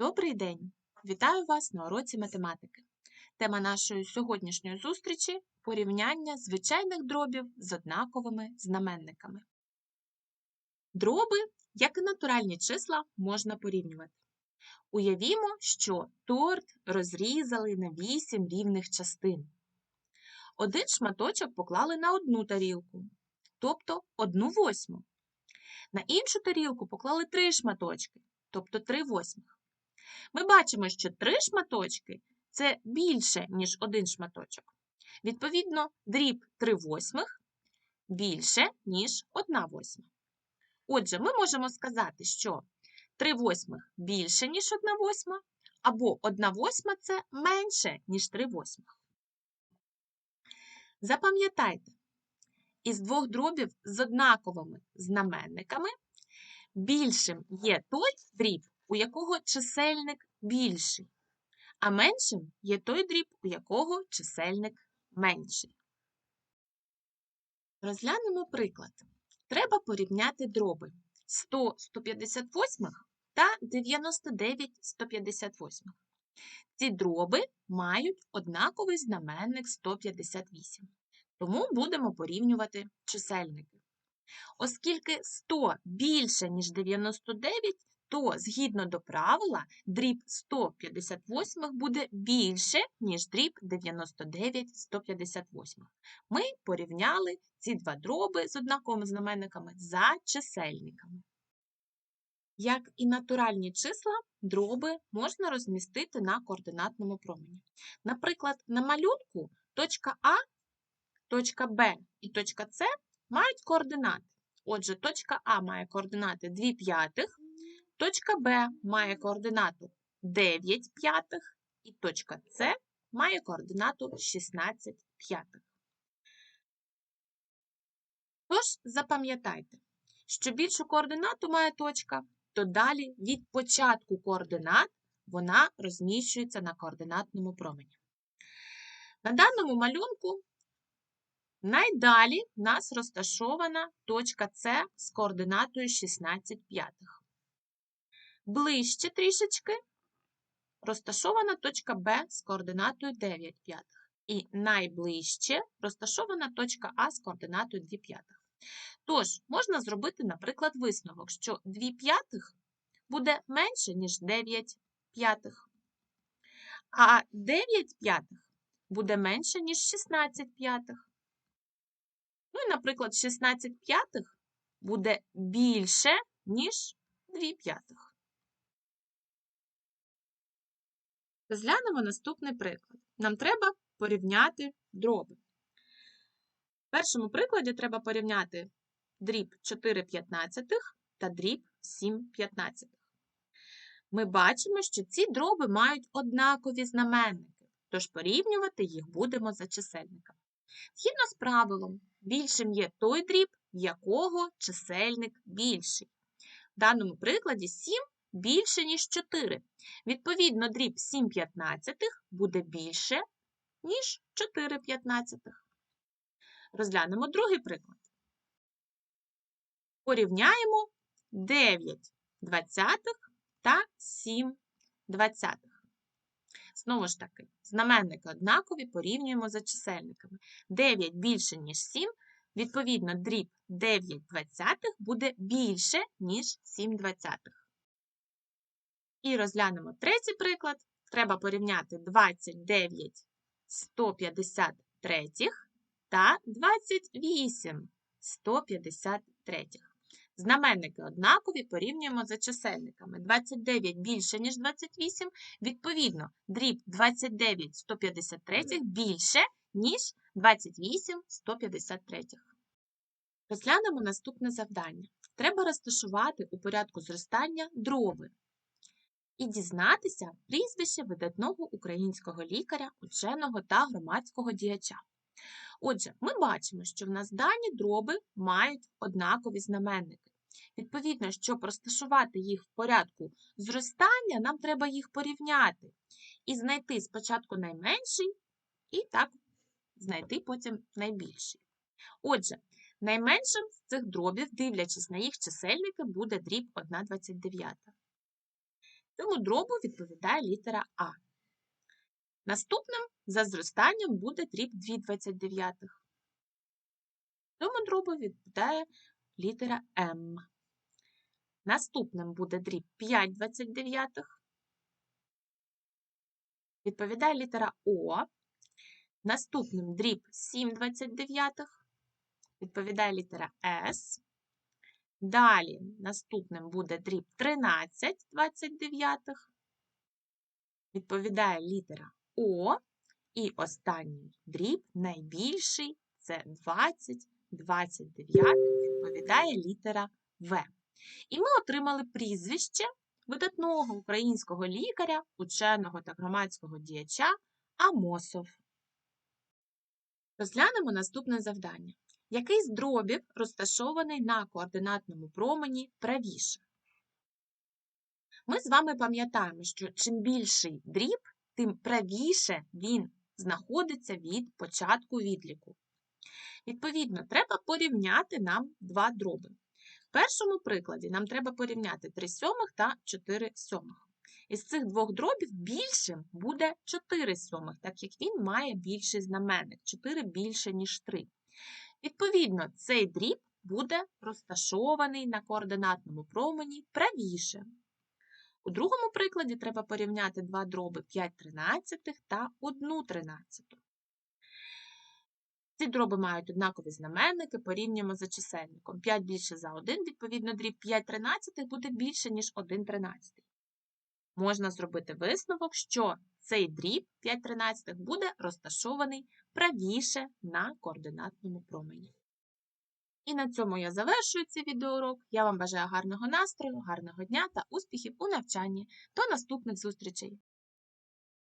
Добрий день! Вітаю вас на уроці математики. Тема нашої сьогоднішньої зустрічі порівняння звичайних дробів з однаковими знаменниками. Дроби, як і натуральні числа, можна порівнювати. Уявімо, що торт розрізали на 8 рівних частин. Один шматочок поклали на одну тарілку, тобто одну восьму. На іншу тарілку поклали три шматочки, тобто три восьмих. Ми бачимо, що три шматочки це більше, ніж один шматочок. Відповідно, дріб 3 восьмих більше, ніж 1 восьма. Отже, ми можемо сказати, що 3 восьмих більше, ніж 1 восьма, або 1 восьма це менше, ніж 3 восьмих. Запам'ятайте, із двох дробів з однаковими знаменниками більшим є той дріб, у якого чисельник більший, а меншим є той дріб, у якого чисельник менший. Розглянемо приклад. Треба порівняти дроби 100 158 та 99 158. Ці дроби мають однаковий знаменник 158, тому будемо порівнювати чисельники. Оскільки 100 більше, ніж 99, то, згідно до правила, дріб 158 буде більше, ніж дріб 99 158. Ми порівняли ці два дроби з однаковими знаменниками за чисельниками. Як і натуральні числа, дроби можна розмістити на координатному промені. Наприклад, на малюнку точка А, точка Б і точка С мають координати. Отже, точка А має координати 2 п'ятих, точка Б має координату 9 п'ятих, і точка С має координату 16 п'ятих. Тож, запам'ятайте, що більшу координату має точка, то далі від початку координат вона розміщується на координатному промені. На даному малюнку Найдалі в нас розташована точка С з координатою 16 п'ятих. Ближче трішечки розташована точка Б з координатою 9 п'ятих. І найближче розташована точка А з координатою 2 п'ятих. Тож, можна зробити, наприклад, висновок, що 2 п'ятих буде менше, ніж 9 п'ятих. А 9 п'ятих буде менше, ніж 16 п'ятих. Ну і, наприклад, 16 п'ятих буде більше, ніж 2 п'ятих. Розглянемо наступний приклад. Нам треба порівняти дроби. В першому прикладі треба порівняти дріб 4 п'ятнадцятих та дріб 7 п'ятнадцятих. Ми бачимо, що ці дроби мають однакові знаменники, тож порівнювати їх будемо за чисельниками. Згідно з правилом, більшим є той дріб, в якого чисельник більший. В даному прикладі 7 більше, ніж 4. Відповідно, дріб 7 п'ятнадцятих буде більше, ніж 4 п'ятнадцятих. Розглянемо другий приклад. Порівняємо 9 двадцятих та 7 двадцятих. Знову ж таки, знаменники однакові порівнюємо за чисельниками. 9 більше, ніж 7, відповідно, дріб 9 двадцятих буде більше, ніж 7 двадцятих. І розглянемо третій приклад. Треба порівняти 29 153 та 28 153. Знаменники однакові порівнюємо за чисельниками. 29 більше, ніж 28, відповідно, дріб 29 153 більше, ніж 28 153. Розглянемо наступне завдання. Треба розташувати у порядку зростання дроби і дізнатися прізвище видатного українського лікаря, ученого та громадського діяча. Отже, ми бачимо, що в нас дані дроби мають однакові знаменники. Відповідно, щоб розташувати їх в порядку зростання, нам треба їх порівняти і знайти спочатку найменший, і так знайти потім найбільший. Отже, найменшим з цих дробів, дивлячись на їх чисельники, буде дріб 1,29. Цьому дробу відповідає літера А. Наступним за зростанням буде дріб 2,29. Цьому дробу відповідає літера М. Наступним буде дріб 5,29. Відповідає літера О. Наступним дріб 7,29. Відповідає літера С. Далі наступним буде дріб 13,29. Відповідає літера О. І останній дріб найбільший це 20, 29, відповідає літера В. І ми отримали прізвище видатного українського лікаря, ученого та громадського діяча Амосов. Розглянемо наступне завдання. Який з дробів розташований на координатному промені правіше? Ми з вами пам'ятаємо, що чим більший дріб, тим правіше він знаходиться від початку відліку. Відповідно, треба порівняти нам два дроби. В першому прикладі нам треба порівняти 3 сьомих та 4 сьомих. Із цих двох дробів більшим буде 4 сьомих, так як він має більший знаменник, 4 більше, ніж 3. Відповідно, цей дріб буде розташований на координатному промені правіше. У другому прикладі треба порівняти два дроби 5 тринадцятих та 1 тринадцяту. Ці дроби мають однакові знаменники, порівнюємо за чисельником. 5 більше за 1, відповідно, дріб 5 тринадцятих буде більше, ніж 1 тринадцятий. Можна зробити висновок, що цей дріб 5 тринадцятих буде розташований правіше на координатному промені. І на цьому я завершую цей відеоурок. Я вам бажаю гарного настрою, гарного дня та успіхів у навчанні. До наступних зустрічей!